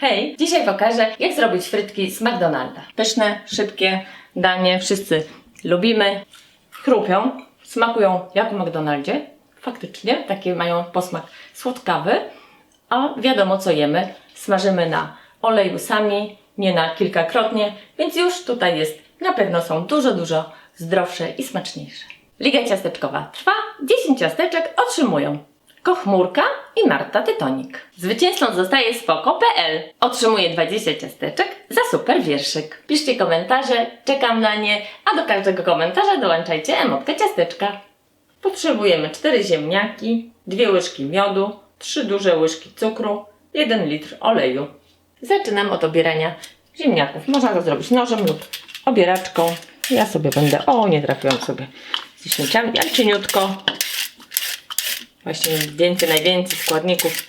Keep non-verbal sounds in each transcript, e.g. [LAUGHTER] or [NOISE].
Hej, dzisiaj pokażę, jak zrobić frytki z McDonalda. Pyszne, szybkie danie, wszyscy lubimy. Chrupią, smakują jak w McDonaldzie. Faktycznie, takie mają posmak słodkawy. A wiadomo co jemy. Smażymy na oleju sami, nie na kilkakrotnie, więc już tutaj jest. Na pewno są dużo, dużo zdrowsze i smaczniejsze. Liga ciasteczkowa trwa, 10 ciasteczek otrzymują Kochmurka i Marta Tytonik. Zwycięzcą zostaje spoko.pl. Otrzymuje 20 ciasteczek za super wierszyk. Piszcie komentarze, czekam na nie, a do każdego komentarza dołączajcie emotkę ciasteczka. Potrzebujemy 4 ziemniaki, 2 łyżki miodu, 3 duże łyżki cukru, 1 litr oleju. Zaczynam od obierania ziemniaków. Można to zrobić nożem lub obieraczką. Ja sobie będę, o nie trafiłam sobie z śmieciami, jak cieniutko. Właśnie więcej, najwięcej składników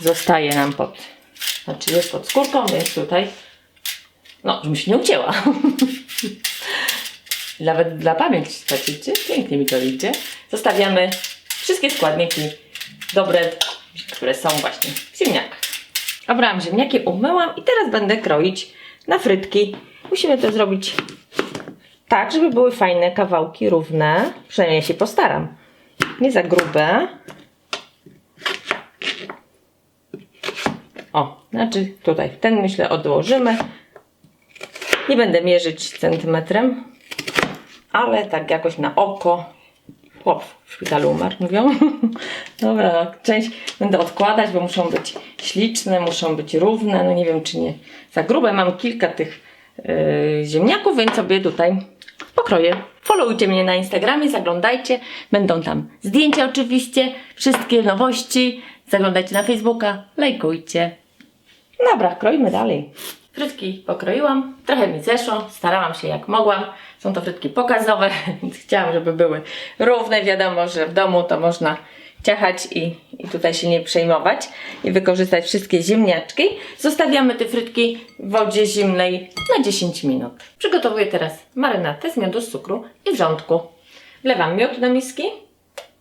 zostaje nam pod, znaczy jest pod skórką, więc tutaj, no, żebym się nie ucięła. [LAUGHS] Nawet dla pamięci, patrzycie, pięknie mi to idzie. Zostawiamy wszystkie składniki dobre, które są właśnie w ziemniakach. Obrałam ziemniaki, umyłam i teraz będę kroić na frytki. Musimy to zrobić tak, żeby były fajne kawałki, równe. Przynajmniej się postaram. Nie za grube. O, znaczy tutaj ten myślę odłożymy. Nie będę mierzyć centymetrem, ale tak jakoś na oko. Chłop w szpitalu umarł, mówią. [LAUGHS] Dobra, no, część będę odkładać, bo muszą być śliczne, muszą być równe. No nie wiem, czy nie za grube. Mam kilka tych yy, ziemniaków, więc sobie tutaj pokroję. Followujcie mnie na Instagramie, zaglądajcie. Będą tam zdjęcia oczywiście, wszystkie nowości. Zaglądajcie na Facebooka, lajkujcie. Dobra, kroimy dalej. Frytki pokroiłam, trochę mi zeszło, starałam się jak mogłam. Są to frytki pokazowe, [LAUGHS] więc chciałam, żeby były równe. Wiadomo, że w domu to można ciachać i, i tutaj się nie przejmować i wykorzystać wszystkie ziemniaczki. Zostawiamy te frytki w wodzie zimnej na 10 minut. Przygotowuję teraz marynatę z miodu, z cukru i wrzątku. Wlewam miód do miski,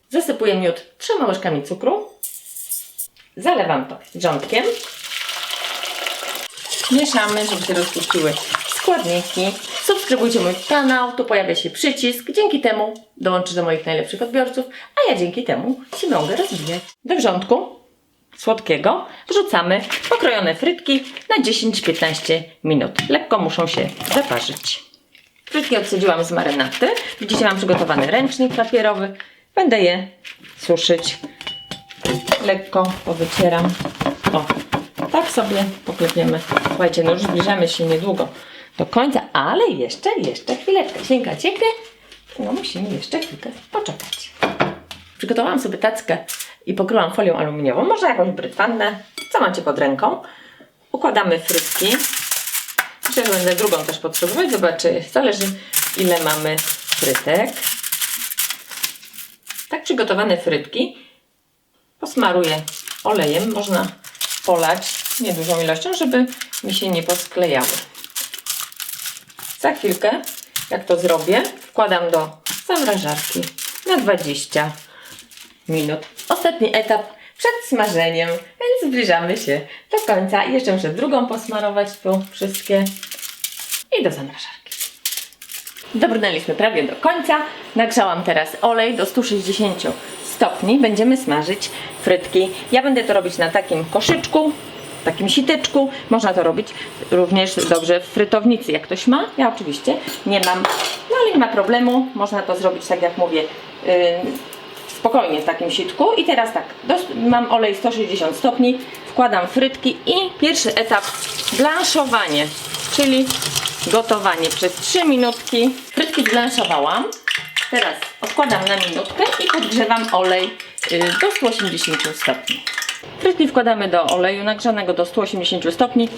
zasypuję miód trzema łyżkami cukru, zalewam to wrzątkiem, mieszamy, żeby się rozpuściły składniki. Subskrybujcie mój kanał, tu pojawia się przycisk. Dzięki temu dołączysz do moich najlepszych odbiorców, a ja dzięki temu się mogę rozwijać. Do wrzątku słodkiego wrzucamy pokrojone frytki na 10-15 minut. Lekko muszą się zaparzyć. Frytki odsadziłam z marynaty. Widzicie, mam przygotowany ręcznik papierowy. Będę je suszyć. Lekko powycieram. O, tak sobie poklepiemy. Słuchajcie, no już zbliżamy się niedługo do końca, ale jeszcze, jeszcze chwileczkę. Sięga cieknie, no musimy jeszcze chwilkę poczekać. Przygotowałam sobie tackę i pokryłam folią aluminiową, może jakąś brytwannę, co macie pod ręką. Układamy frytki. Myślę, że będę drugą też potrzebować, zobaczy, zależy ile mamy frytek. Tak przygotowane frytki posmaruję olejem. Można polać niedużą ilością, żeby mi się nie posklejały. Za chwilkę, jak to zrobię, wkładam do zamrażarki na 20 minut. Ostatni etap przed smażeniem, więc zbliżamy się do końca. Jeszcze muszę drugą posmarować tu wszystkie i do zamrażarki. Dobrnęliśmy prawie do końca. Nagrzałam teraz olej do 160 stopni. Będziemy smażyć frytki. Ja będę to robić na takim koszyczku, takim siteczku. Można to robić również dobrze w frytownicy, jak ktoś ma. Ja oczywiście nie mam, no ale nie ma problemu. Można to zrobić tak jak mówię, yy, spokojnie w takim sitku. I teraz tak, mam olej 160 stopni, wkładam frytki i pierwszy etap blanszowanie, czyli gotowanie przez 3 minutki. Frytki zblanszowałam. Teraz odkładam na minutkę i podgrzewam olej y, do 180 stopni. Frytki wkładamy do oleju nagrzanego do 180 stopni.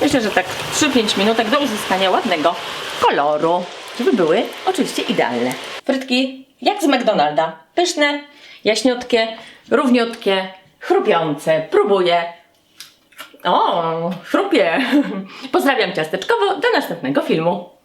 Myślę, że tak 3-5 minutek do uzyskania ładnego koloru, żeby były oczywiście idealne. Frytki jak z McDonalda. Pyszne, jaśniutkie, równiutkie, chrupiące. Próbuję. O, chrupie. [LAUGHS] Pozdrawiam ciasteczkowo. Do następnego filmu.